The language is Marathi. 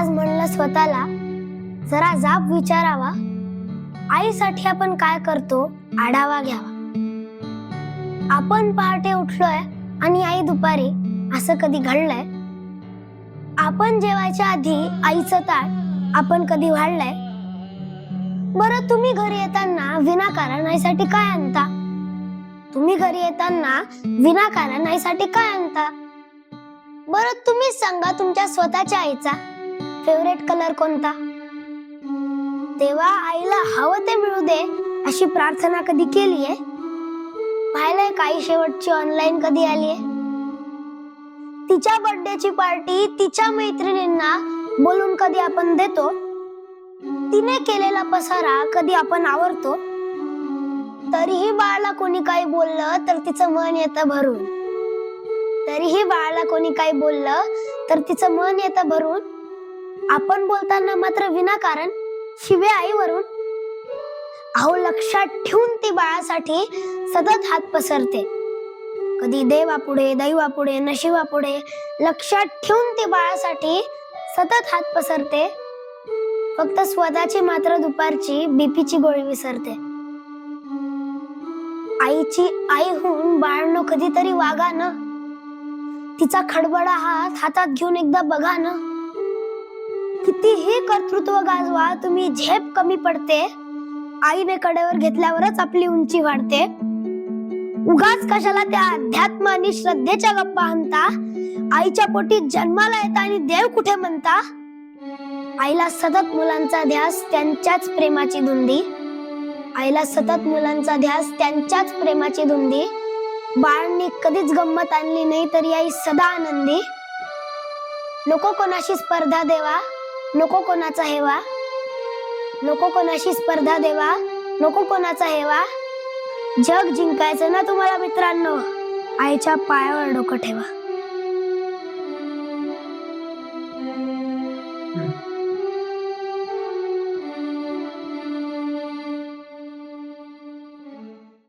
आज म्हणलं स्वतःला जरा जाब विचारावा. आईसाठी आपण काय करतो आढावा घ्यावा. आपण पहाटे उठलोय आणि आई दुपारी असं कधी घडलंय? आपण जेवायच्या आधी आईचं ताट आपण कधी वाढलंय? बरं तुम्ही घरी येताना विनाकारण आईसाठी काय आणता? तुम्ही घरी येताना विनाकारण आईसाठी काय आणता? बरं तुम्हीच सांगा तुमच्या स्वतःच्या आईचा. फेवरेट कलर कोणता? तेव्हा आईला हवं ते मिळू दे अशी प्रार्थना कधी केली आहे पाहिलंय काही शेवटची ऑनलाईन कधी आलीये? तिच्या बर्थडेची पार्टी तिच्या मैत्रिणींना बोलून कधी आपण देतो? तिने केलेला पसारा कधी आपण आवरतो? तरीही बाळाला कोणी काही बोललं तर तिचं मन येतं भरून. तरीही बाळाला कोणी काही बोललं तर तिचं मन येतं भरून. आपण बोलताना मात्र विनाकारण शिवे आईवरून. अहो लक्षात ठेवून ती बाळासाठी सतत हात पसरते. कधी देवापुढे दैवापुढे नशिबापुढे लक्षात ठेवून ती बाळासाठी सतत हात पसरते. फक्त स्वतःची मात्र दुपारची बीपीची गोळी विसरते. आईची आई होऊन बाळनो कधीतरी वागा ना. तिचा खडबडा हात हातात घेऊन एकदा बघा ना. कितीही कर्तृत्व गाजवा तुम्ही झेप कमी पडते. आईने कडेवर घेतल्यावरच आपली उंची वाढते. उगाच कशाला त्या अध्यात्म आणि श्रद्धेच्या गप्पा आणता? आईच्या पोटी जन्माला येता आणि देव कुठे म्हणता? आईला सतत मुलांचा ध्यास त्यांच्याच प्रेमाची धुंदी. आईला सतत मुलांचा ध्यास त्यांच्याच प्रेमाची धुंदी. बाळांनी कधीच गंमत आणली नाही तरी आई सदा आनंदी. नको कोणाशी स्पर्धा देवा. नको कोणाचा हेवा. नको कोणाशी स्पर्धा देवा. नको कोणाचा हेवा. जग जिंकायचं ना तुम्हाला मित्रांनो. आईच्या पायावर डोकं ठेवा.